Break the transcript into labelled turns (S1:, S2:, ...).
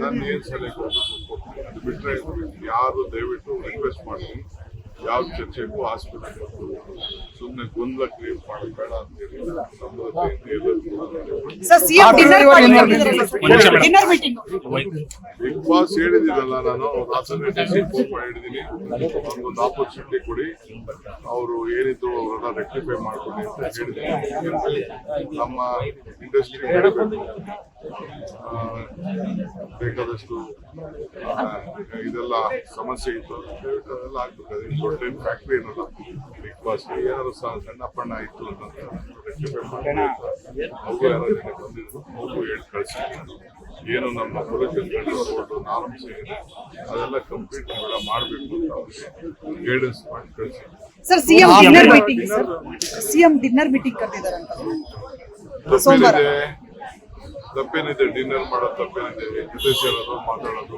S1: ನಾನು ಏನ್ ಸಲಹೆ ಅದು ಬಿಟ್ರೆ ಯಾರು ದಯವಿಟ್ಟು ರಿಕ್ವೆಸ್ಟ್ ಮಾಡ್ತೀನಿ ಯಾವ ಚರ್ಚೆಗೂ ಹಾಸ್ಪಿಟಲ್ ಸುಮ್ಮನೆ ಗೊಂದಲ ಕ್ರಿಯೇಟ್ ಮಾಡೋದು ಅಂತೇಳಿ
S2: sir CM dinner dinner meeting
S1: big boss ಹೇಳಿದಿರಲ್ಲ ನಾನು ಹಾಸನ ಡಿಸಿ ಹೇಳಿದೀನಿ ಒಂದು ಆಪರ್ಚುನಿಟಿ ಕೊಡಿ. ಅವರು ಏನಿದ್ರು ಅವರನ್ನ ರೆಕ್ಟಿಫೈ ಮಾಡ್ಕೊಳ್ಳಿ ಅಂತ ಹೇಳಿದ್ದೀನಿ ನಮ್ಮ ಇಂಡಸ್ಟ್ರಿ ಬೇಕಾದಷ್ಟು ಇದೆಲ್ಲ ಸಮಸ್ಯೆ ಇತ್ತು. ಅದೆಲ್ಲ ಆಗ್ಬೇಕಾದ್ರೆ ದೊಡ್ಡ ಟೈಮ್ ಫ್ಯಾಕ್ಟ್ರಿ ಏನಲ್ಲ? ಬಿಗ್ ಬಾಸ್ ಏನಾದ್ರು ಸಣ್ಣ ಪಣ್ಣ ಇತ್ತು ಮಾಡಿ ಅವ್ರು ಯಾರು ಬಂದಿದ್ರು. ಅವ್ರಿಗೂ ಹೇಳಿ ಕಳಿಸಿದ್ದೀನಿ ಏನು ನಮ್ಮ ಬೋರ್ಡ್ ನಾರ್ಮ್ಸ್ ಏನಿದೆ ಅದೆಲ್ಲ ಕಂಪ್ಲೀಟ್ ಕೂಡ ಮಾಡಬೇಕು ಅಂತ ಅವ್ರಿಗೆ ಗೈಡೆನ್ಸ್ ಮಾಡಿ ಕಳಿಸಿ
S2: sir CM dinner meeting sir CM dinner meeting ಕರೆದಿದ್ದಾರೆ ಅಂತ ಸೋಮವಾರ.
S1: ತಪ್ಪೇನಿದೆ ಡಿನ್ನರ್ ಮಾಡೋದು ತಪ್ಪೇನಿದೆ ಜೊತೆ ಸೇರೋದು ಮಾತಾಡೋದು.